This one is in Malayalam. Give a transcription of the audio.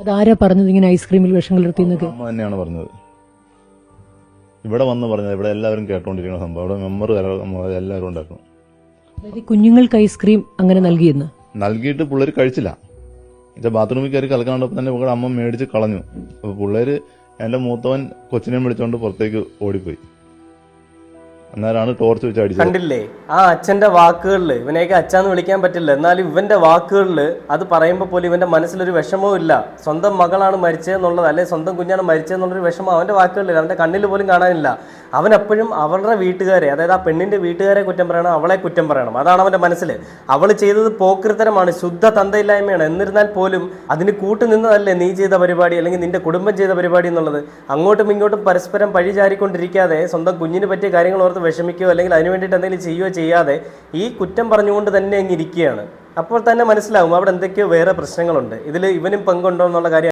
അതാരാ പറഞ്ഞത് ഇങ്ങനെ ഐസ്ക്രീമിൽ വിഷം കലർത്തിയെന്നൊക്കെ അമ്മ തന്നെയാണ് പറഞ്ഞത്. ഇവിടെ വന്ന് പറഞ്ഞത് ഇവിടെ എല്ലാവരും കേട്ടോണ്ടിരിക്കുന്ന സംഭവം. ഇവിടെ മെമ്പർ എല്ലാവരും അതായത് ഈ കുഞ്ഞുങ്ങൾക്ക് ഐസ്ക്രീം അങ്ങനെ നൽകിയെന്ന്? നൽകിയിട്ട് പിള്ളേർ കഴിച്ചില്ല. എന്റെ ബാത്റൂമിൽ കയറി കലക്കാണ്ടപ്പോൾ തന്നെ ഇവിടെ അമ്മ മേടിച്ച് കളഞ്ഞു. അപ്പൊ പിള്ളേര് എന്റെ മൂത്തവൻ കൊച്ചിനെ വിളിച്ചോണ്ട് പുറത്തേക്ക് ഓടിപ്പോയി. അന്നേരമാണ് ടോർച്ച് വെച്ച് അടിച്ചത്. കണ്ടില്ലേ? ആ അച്ഛന്റെ വാക്കുകളിൽ ഇവനെയൊക്കെ അച്ഛാന്ന് വിളിക്കാൻ പറ്റില്ല. എന്നാലും ഇവന്റെ വാക്കുകളിൽ അത് പറയുമ്പോൾ പോലും ഇവന്റെ മനസ്സിലൊരു വിഷമവും ഇല്ല. സ്വന്തം മകളാണ് മരിച്ചതെന്നുള്ളത് അല്ലെ സ്വന്തം കുഞ്ഞാണ് മരിച്ചതെന്നുള്ളൊരു വിഷമം അവന്റെ വാക്കുകളിൽ അവന്റെ കണ്ണിൽ പോലും കാണാനില്ല. അവൻ എപ്പോഴും അവളുടെ വീട്ടുകാരെ അതായത് ആ പെണ്ണിന്റെ വീട്ടുകാരെ കുറ്റം പറയണം അവളെ കുറ്റം പറയണം. അതാണ് അവന്റെ മനസ്സിൽ. അവൾ ചെയ്തത് പോക്കൃത്തരമാണ് ശുദ്ധ തന്തയില്ലായ്മയാണ്. എന്നിരുന്നാൽ പോലും അതിന് കൂട്ടുനിന്നതല്ലേ നീ ചെയ്ത പരിപാടി അല്ലെങ്കിൽ നിന്റെ കുടുംബം ചെയ്ത പരിപാടി എന്നുള്ളത്. അങ്ങോട്ടും ഇങ്ങോട്ടും പരസ്പരം പഴി ചാരിക്കൊണ്ടിരിക്കാതെ സ്വന്തം കുഞ്ഞിന് പറ്റിയ കാര്യങ്ങൾ ഓർത്ത് വിഷമിക്കുകയോ അല്ലെങ്കിൽ അതിന് വേണ്ടിയിട്ട് എന്തെങ്കിലും ചെയ്യുകയോ ചെയ്യാതെ ഈ കുറ്റം പറഞ്ഞുകൊണ്ട് തന്നെ അങ്ങ് ഇരിക്കുകയാണ്. അപ്പോൾ തന്നെ മനസ്സിലാവും അവിടെ എന്തൊക്കെയോ വേറെ പ്രശ്നങ്ങളുണ്ട്. ഇതിൽ ഇവനും പങ്കുണ്ടോ എന്നുള്ള കാര്യം